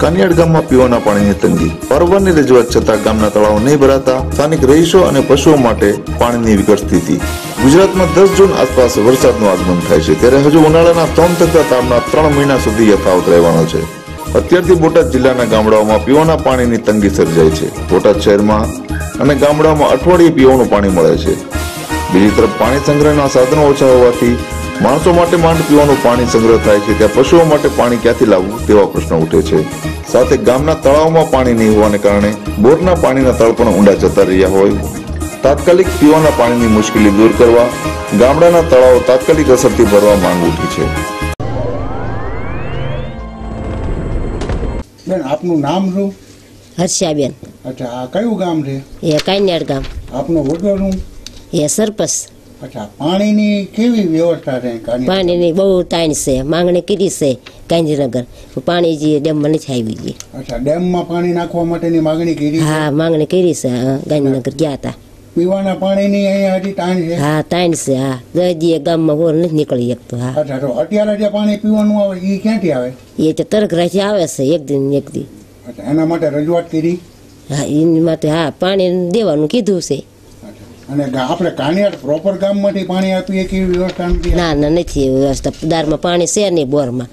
કાનિયાડ ગામમાં પીવાના પાણીની તંગી. પરવારની રજૂઆત છતાં ગામના તળાવો નહીં ભરાતા, સ્થાનિક રહીશો અને પશુઓ માટે પાણીની વિકટ સ્થિતિ. ગુજરાતમાં દસ જૂન આસપાસ વરસાદનું આગમન થાય છે. ત્યારે હજુ ઉનાળાના ત્રણ થતા તાપના ત્રણ મહિના સુધી યથાવત રહેવાનો છે. અત્યારથી બોટાદ જિલ્લાના ગામડાઓમાં પીવાના પાણીની તંગી સર્જાય છે. બોટાદ શહેરમાં અને ગામડાઓમાં અઠવાડિયે પીવાનું પાણી મળે છે. બીજી તરફ પાણી સંગ્રહના સાધનો ઓછા હોવાથી માણસો માટે માંડ પીવાનું પાણી સંગ્રહ થાય છે ત્યાં પશુઓ માટે પાણી ક્યાંથી લાવવું? તેવા પ્રશ્ન ઉઠે છે. સાથે ગામના તળાવમાં પાણી નહીં હોવાને કારણે બોરના પાણીના તળ પણ ઊંડા જતા રહ્યા હોય. તાત્કાલિક પીવાના પાણીની મુશ્કેલી દૂર કરવા ગામડાના તળાવો તાત્કાલિક અસરથી ભરવા માંગ ઉઠી છે. બેન આપનું નામ શું? હર્ષાબેન. અચ્છા આ કયું ગામ છે? એ કાન્યાડ ગામ. આપનું વડોનું એ સરપસ. અચ્છા પાણીની કેવી વ્યવસ્થા છે પાણીની બહુ તાણ છે માંગણી કીધી છે ગાંધીનગર. પાણી જે ડેમ મને આવી ગઈ. અચ્છા ડેમમાં પાણી નાખવા માટેની માંગણી કરી છે? હા માંગણી કરી છે ગાંધીનગર ગયા હતા. પીવાના પાણીની અહીંયા હજી તાણ છે? હા તાણ છે હા. દરજીએ ગામમાં બોર નથી નીકળી શકતો હા. અચ્છા તો અત્યારે જે પાણી પીવાનું આવે એ ક્યાંથી આવે? એ તો તરક આવે છે એક દિન ને એક દી. એના માટે રજૂઆત કરી હા એની માટે હા પાણી દેવાનું કીધું છે. અને આપણે કાનિયાર પ્રોપર ગામમાંથી પાણી આપીએ કેવી વ્યવસ્થા નથી ના ના નથી વ્યવસ્થા. દારમાં પાણી છે નહીં બોરમાં.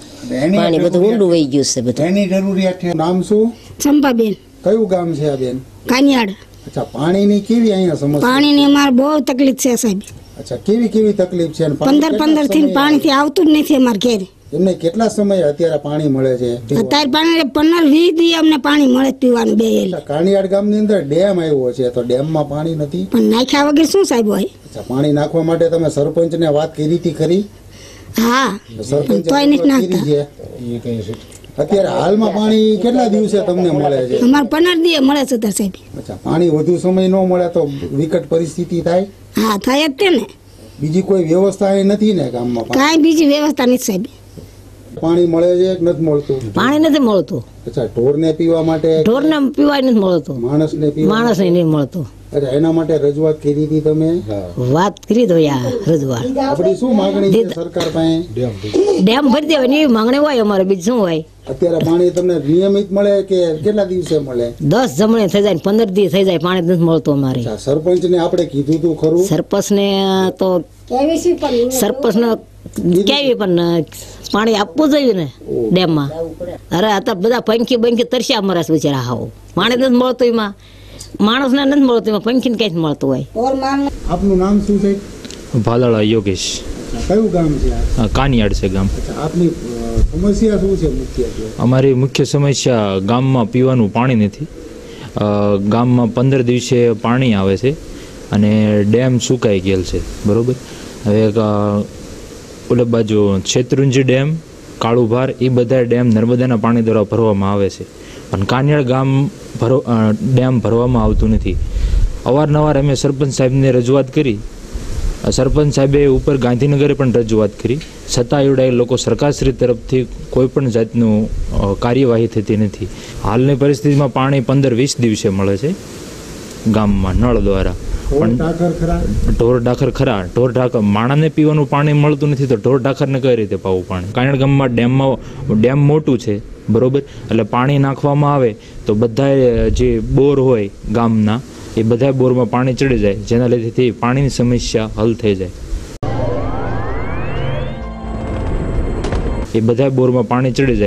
પાણી બધું ઊંડું વહી ગયું છે બધું. એની જરૂરિયાત છે. નામ શું? ચંપાબેન. કયું ગામ છે આ બેન? કાનિયાડ અચ્છા પાણીની કેવી અહીંયા સમસ્યા? પાણીની અમારે બહુ તકલીફ છે સાહેબ. અચ્છા કેવી કેવી તકલીફ છે? અને પાણી પંદર પંદરથી સમયે પાણીથી આવતું જ નથી અમારે ઘેર. એમને કેટલા સમય અત્યારે પાણી મળે છે? અત્યારે પાણી પંદર વીસ દી અમને પાણી મળે પીવાનું બે કાણીયાડ ગામની અંદર ડેમ આવ્યો છે તો ડેમમાં પાણી નથી? પણ નાખ્યા વગર શું સાહેબ હોય? અચ્છા પાણી નાખવા માટે તમે સરપંચને વાત કરી હતી ખરી? હા. સરપંચ નાખતા. છે. અત્યારે હાલમાં પાણી કેટલા દિવસે તમને મળે છે? અમારે પંદર દી મળે છે સાહેબ. અચ્છા પાણી વધુ સમય ન મળે તો વિકટ પરિસ્થિતિ થાય? હા થાય જ તે ને. બીજી કોઈ વ્યવસ્થા નથી ને ગામમાં કાંઈ બીજી વ્યવસ્થા નથી સાહેબ. પાણી મળે છે કે નથી મળતું? પાણી નથી મળતું. અચ્છા ઢોરને પીવા માટે ઢોરને પીવા નથી મળતું. માણસને માણસને નહીં મળતું. અચ્છા એના માટે રજૂઆત કરી હતી તમે? વાત કરી તો યાર રજૂઆત. આપણી શું માંગણી છે સરકાર પાસે? ડેમ ભરી. દેવાની એવી માંગણી હોય અમારે બીજું શું હોય? અત્યારે પાણી તમને નિયમિત મળે કે કેટલા દિવસે મળે? દસ જમણે થઈ જાય પંદર દિવસ થઈ જાય પાણી નથી મળતું અમારે. સરપંચ સરપંચને આપણે કીધું તું ખરું? સરપંચ ને તો સરપંચ ને કેવી પણ પાણી આપવું જોઈએ ને ડેમમાં. અરે અત્યારે બધા પંખી બંખી તરસ્યા અમારા બિચારા હાવ. પાણી નથી મળતું એમાં. માણસને નથી મળતું એમાં પંખીને કંઈ મળતું હોય. આપનું નામ શું છે? ભાલાળા યોગેશ. કયું ગામ છે કાનિયાડ છે ગામ. આપની સમસ્યા શું છે મુખ્ય અમારી મુખ્ય સમસ્યા ગામમાં પીવાનું પાણી નથી. ગામમાં પંદર દિવસે પાણી આવે છે અને ડેમ સુકાઈ ગયેલ છે બરોબર? હવે ઓલે બાજુ શેત્રુંજી ડેમ, કાળુભાર એ બધા ડેમ નર્મદાના પાણી દ્વારા ભરવામાં આવે છે. પણ કાનિયાળ ગામ ભરો ડેમ ભરવામાં આવતું નથી. અવારનવાર અમે સરપંચ સાહેબને રજૂઆત કરી. સરપંચ સાહેબે ઉપર ગાંધીનગરે પણ રજૂઆત કરી. છતાં એવડા એ લોકો સરકારશ્રી તરફથી કોઈ પણ જાતનું કાર્યવાહી થતી નથી. હાલની પરિસ્થિતિમાં પાણી પંદર વીસ દિવસે મળે છે ગામમાં, નળ દ્વારા. ઢોર ડાખર ખરા? ઢોર ઢાકર માણસને પીવાનું પાણી મળતું નથી તો ઢોર ઢાખરને કઈ રીતે પાવું પાણી? કાયણ ગામમાં ડેમમાં ડેમ મોટું છે બરોબર? એટલે પાણી નાખવામાં આવે તો બધા જે બોર હોય ગામના એ બધા બોરમાં પાણી ચડી જાય. જેના લીધે પાણીની સમસ્યા હલ થઈ જાય. એ બધા બોરમાં પાણી ચડી જાય.